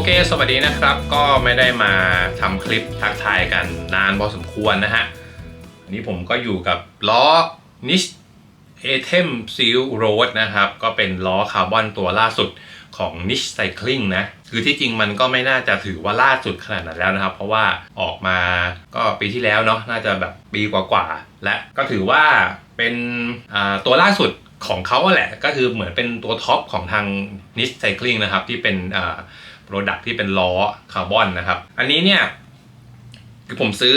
อเค สวัสดีนะครับ ก็ไม่ได้มาทำคลิปทักทายกันนานพอสมควรนะฮะอันนี้ผมก็อยู่กับล้อ Niche Atem Seal Road นะครับ ก็เป็นล้อคาร์บอนตัวล่าสุดของ Niche Cycling นะ คือที่จริงมันก็ไม่น่าจะถือว่าล่าสุดขนาดนั้นแล้วนะครับ เพราะว่าออกมาก็ปีที่แล้วเนาะน่าจะแบบปีกว่าๆและก็ถือว่าเป็นตัวล่าสุดของเขาแหละ ก็คือเหมือนเป็นตัวท็อปของทาง Niche Cycling นะครับ ที่เป็น โปรดักที่เป็นล้อคาร์บอนนะครับ อันนี้เนี่ยคือผมซื้อ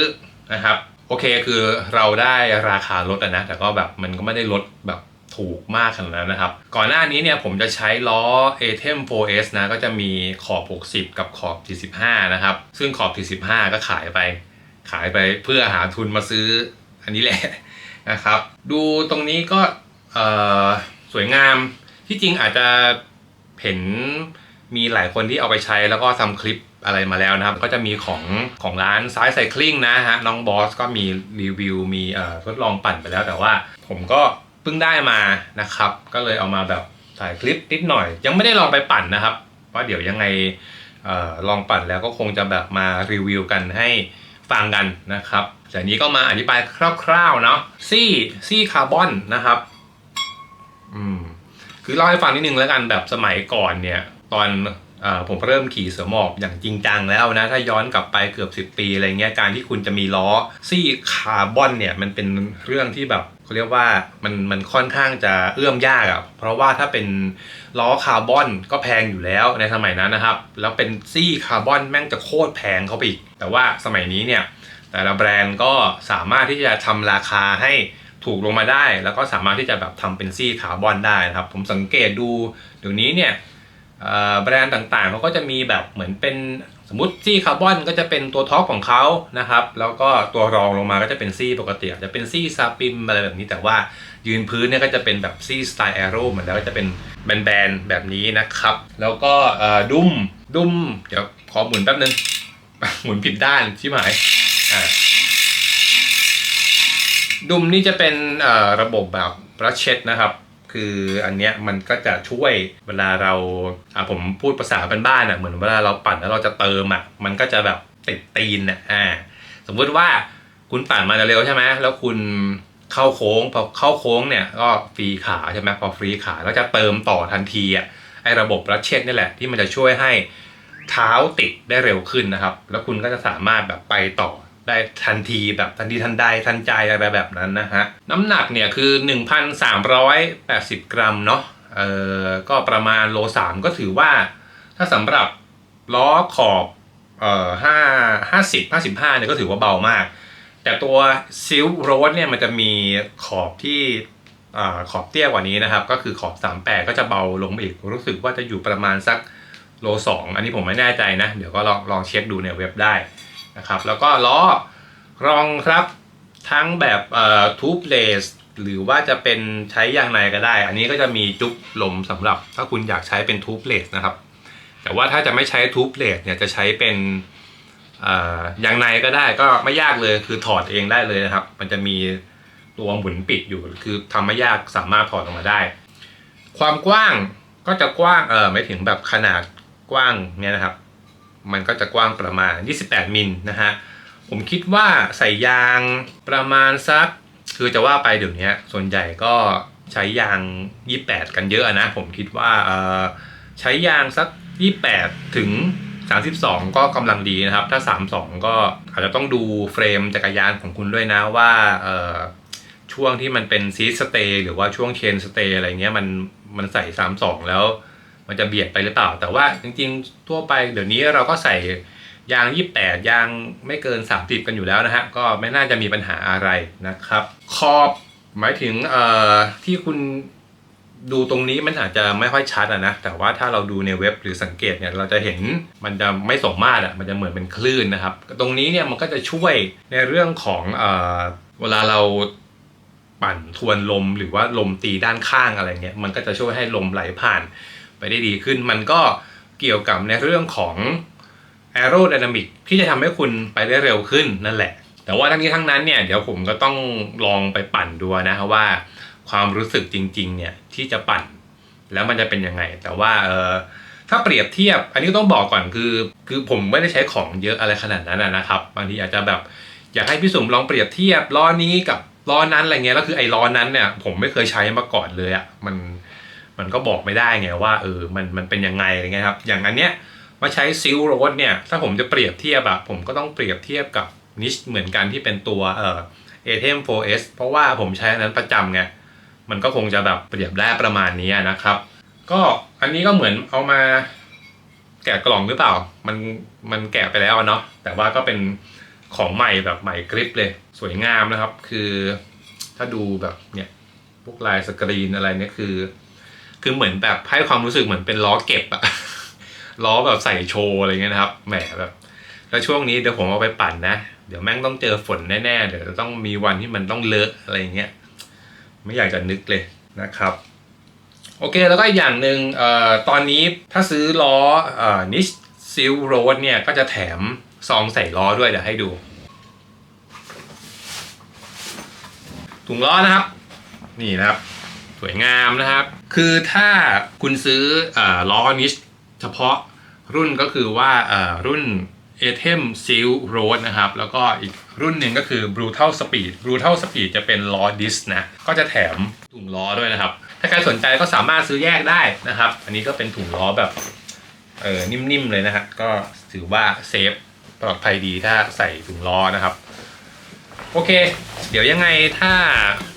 นะครับ โอเคคือเราได้ราคาลดนะ แต่ก็แบบมันก็ไม่ได้ลดแบบถูกมากขนาดนั้นนะครับ ก่อนหน้านี้เนี่ยผมจะใช้ล้อ ATEM 4S นะ ก็จะมีขอบ 60 กับขอบ 45 นะครับ ซึ่งขอบ 45 ก็ขายไป ขายไปเพื่อหาทุนมาซื้ออันนี้แหละนะครับ ดูตรงนี้ก็สวยงามที่จริงอาจจะเห็น มีหลายคนที่เอาไปใช้แล้วก็ทำคลิปอะไรมาแล้วนะครับ ก็จะมีของของร้านซ้ายไซคลิงนะฮะน้องบอสก็มีรีวิวมีเอ่อทดลองปั่นไปแล้ว แต่ว่าผมก็เพิ่งได้มานะครับ ก็เลยเอามาแบบถ่ายคลิปนิดหน่อย ยังไม่ได้ลองไปปั่นนะครับว่าะเดี๋ยวยังไงเอ่อลองปั่นแล้วก็คงจะแบบมารีวิวกันให้ฟังกันนะครับจากนี้ก็มาอธิบายคร่าวๆเนาะซี่ซี่คาร์บอนนะครับอืมคือเล่าให้ฟังนิดนึงแล้วกันแบบสมัยก่อนเนี่ย ตอนอผมเริ่มขี่เสือหมอบอย่างจริงจังแล้วนะ ถ้าย้อนกลับไปเกือบ 10 ปีอะไรเงี้ยการที่คุณจะมีล้อซี่คาร์บอนเนี่ยมันเป็นเรื่องที่แบบเขาเรียกว่ามันมันค่อนข้างจะเอื้อมยากอะ่ะเพราะว่าถ้าเป็นล้อคาร์บอนก็แพงอยู่แล้วในสมัยนั้นนะครับ แล้วเป็นซี่คาร์บอนแม่งจะโคตรแพงเข้าไปอีก แต่ว่าสมัยนี้เนี่ยแต่ละแบรนด์ก็สามารถที่จะทำราคาให้ถูกลงมาได้ แล้วก็สามารถที่จะแบบทำเป็นซี่คาร์บอนได้นะครับ ผมสังเกตดูเดี๋ยวนี้เนี่ย แบรนด์ต่างๆเขาก็จะมีแบบเหมือนเป็นสมมติซี่คาร์บอนก็จะเป็นตัวท็อปของเขานะครับ แล้วก็ตัวรองลงมาก็จะเป็นซี่ปกติจะเป็นซี่ซาปิมอะไรแบบนี้แต่ว่ายืนพื้นเนี่ยก็จะเป็นแบบซี่สไตล์แอโร่เหมือนแล้วก็จะเป็นแบนๆแบบนี้นะครับ แล้วก็ดุมดุมเดี๋ยวขอหมุนแป๊บนึง หมุนผิดด้านชิบหายอ่าดุมนี่จะเป็นระบบแบบรัชเช็ดนะครับ คืออันเนี้ยมันก็จะช่วยเวลาเราอ่าผมพูดภาษาบ้านๆอะเหมือนเวลาเราปั่นแล้วเราจะเติมอะมันก็จะแบบติดตีนอะอ่าสมมุติว่าคุณปั่นมาเร็วใช่ไหมแล้วคุณเข้าโค้งพอเข้าโค้งเนี่ยก็ฟรีขาใช่ไหมพอฟรีขาแล้วจะเติมต่อทันทีอะไอ้ระบบรัชเช็ดนี่แหละที่มันจะช่วยให้เท้าติดได้เร็วขึ้นนะครับ แล้วคุณก็จะสามารถแบบไปต่อ ได้ทันทีแบบทันทีทันใดทันใจอะไรแบบนั้นนะฮะ น้ำหนักเนี่ยคือ 1,380 กรัมเนาะเอ่อก็ประมาณโลสามก็ถือว่า ถ้าสำหรับล้อขอบเอ่อห้าห้าสิบห้าสิบห้าเนี่ยก็ถือว่าเบามาก แต่ตัวซิลโรดเนี่ยมันจะมีขอบที่อ่าขอบเตี้ยกว่านี้นะครับ ก็คือขอบ38ก็จะเบาลงมาอีก รู้สึกว่าจะอยู่ประมาณสักโลสองอันนี้ผมไม่แน่ใจนะ เดี๋ยวก็ลองลองเช็คดูในเว็บได้ นะครับ แล้วก็ล้อรองครับทั้งแบบเอ่อทูบเลสหรือว่าจะเป็นใช้ยางในก็ได้ อันนี้ก็จะมีจุ๊บลมสำหรับ ถ้าคุณอยากใช้เป็นทูบเลสนะครับ แต่ว่าถ้าจะไม่ใช้ทูบเลสเนี่ยจะใช้เป็นเอ่อยางในก็ได้ก็ไม่ยากเลยคือถอดเองได้เลยนะครับ มันจะมีตัวหมุนปิดอยู่คือทำไม่ยากสามารถถอดออกมาได้ ความกว้างก็จะกว้างเออไม่ถึงแบบขนาดกว้างเนี่ยนะครับ มันก็จะกว้างประมาณ 28 มิลนะฮะ ผมคิดว่าใส่ยางประมาณสัก คือจะว่าไปเดี๋ยวนี้ส่วนใหญ่ก็ใช้ยาง 28 กันเยอะนะ ผมคิดว่าเออใช้ยางสัก 28 ถึง 32 ก็กำลังดีนะครับ ถ้า 32 ก็อาจจะต้องดูเฟรมจักรยานของคุณด้วยนะว่าช่วงที่มันเป็นซีสเตย์หรือว่าช่วงเชนสเตย์อะไรเงี้ยมันมันใส่ 32 แล้ว มันจะเบียดไปหรือเปล่า แต่ว่าจริงๆ ทั่วไปเดี๋ยวนี้เราก็ใส่ยาง 28 ยางไม่เกิน 30 กันอยู่แล้วนะฮะ ก็ไม่น่าจะมีปัญหาอะไรนะครับ ขอบหมายถึงเอ่อที่คุณดูตรงนี้มันอาจจะไม่ค่อยชัดอะนะ แต่ว่าถ้าเราดูในเว็บหรือสังเกตเนี่ยเราจะเห็นมันจะไม่สมมาตรอะมันจะเหมือนเป็นคลื่นนะครับ ตรงนี้เนี่ยมันก็จะช่วยในเรื่องของเอ่อเวลาเราปั่นทวนลมหรือว่าลมตีด้านข้างอะไรเงี้ยมันก็จะช่วยให้ลมไหลผ่าน ไปได้ดีขึ้น มันก็เกี่ยวกับในเรื่องของ aerodynamic ที่จะทำให้คุณไปได้เร็วขึ้นนั่นแหละ แต่ว่าทั้งนี้ทั้งนั้นเนี่ยเดี๋ยวผมก็ต้องลองไปปั่นดูนะครับว่า ความรู้สึกจริงๆเนี่ยที่จะปั่นแล้วมันจะเป็นยังไง แต่ว่าเออถ้าเปรียบเทียบ อันนี้ต้องบอกก่อนคือ คือผมไม่ได้ใช้ของเยอะอะไรขนาดนั้นนะนะครับบางทีอาจจะแบบอยากให้พี่สุ่มลองเปรียบเทียบล้อนี้กับล้อนั้นอะไรเงี้ยแล้วคือไอ้ล้อนั้นเนี่ยผมไม่เคยใช้มาก่อนเลยอะ่ะมัน มันก็บอกไม่ได้ไงว่าเออมันมันเป็นยังไงอะไรเงี้ยครับ อย่างอันเนี้ยมาใช้ซิลโรดเนี่ยถ้าผมจะเปรียบเทียบอะผมก็ต้องเปรียบเทียบกับนิชเหมือนกันที่เป็นตัวเอ่อ a t m 4S เพราะว่าผมใช้อันนั้นประจำไงมันก็คงจะแบบเปรียบได้ประมาณนี้นะครับ ก็อันนี้ก็เหมือนเอามาแกะกล่องหรือเปล่า มันมันแกะไปแล้วเนาะแต่ว่าก็เป็นของใหม่แบบใหม่กริปเลยสวยงามนะครับ คือถ้าดูแบบเนี่ยพวกลายสกรีนอะไรเนี่ยคือ คือเหมือนแบบให้ความรู้สึกเหมือนเป็นล้อเก็บอะล้อแบบใส่โชว์อะไรเงี้ยนะครับ แหมแบบ แล้วช่วงนี้เดี๋ยวผมเอาไปปั่นนะ เดี๋ยวแม่งต้องเจอฝนแน่ๆ เดี๋ยวจะต้องมีวันที่มันต้องเลอะอะไรเงี้ย ไม่อยากจะนึกเลยนะครับ โอเค แล้วก็อีกอย่างหนึ่งเอ่อตอนนี้ถ้าซื้อล้อเอ่อนิชซิลโรดเนี่ยก็จะแถมซองใส่ล้อด้วยเดี๋ยวให้ดู ถุงล้อนะครับ นี่นะครับ สวยงามนะครับ คือถ้าคุณซื้ออล้อนิชเฉพาะรุ่นก็คือว่ารุ่น a t e m Seal Road นะครับ แล้วก็อีกรุ่นหนึ่งก็คือ Brutal Speed Brutal Speed จะเป็นล้อดิสนะ ก็จะแถมถุงล้อด้วยนะครับ ถ้าใครสนใจก็สามารถซื้อแยกได้นะครับ อันนี้ก็เป็นถุงล้อแบบเออนิ่มๆเลยนะฮะก็ถือว่าเซฟปลอดภัยดีถ้าใส่ถุงล้อนะครับ โอเค เดี๋ยวยังไงถ้า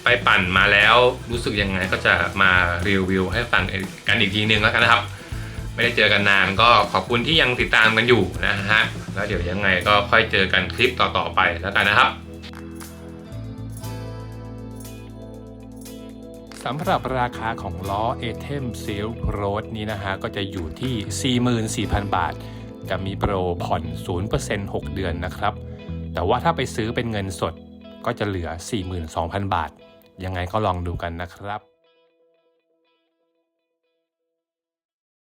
ไปปั่นมาแล้วรู้สึกยังไงก็จะมารีวิวให้ฟังกันอีกทีนึงแล้วกันนะครับ ไม่ได้เจอกันนานก็ขอบคุณที่ยังติดตามกันอยู่นะฮะแล้วเดี๋ยวยังไงก็ค่อยเจอกันคลิปต่อๆไปแล้วกันนะครับสำหรับราคาของล้อ a t e m Seal Road นี้นะฮะก็จะอยู่ที่ 44,000 บาท จะมีโปรผ่อน 0% 6 เดือนนะครับ แต่ว่าถ้าไปซื้อเป็นเงินสด ก็จะเหลือ 42,000 บาท ยังไงก็ลองดูกันนะครับ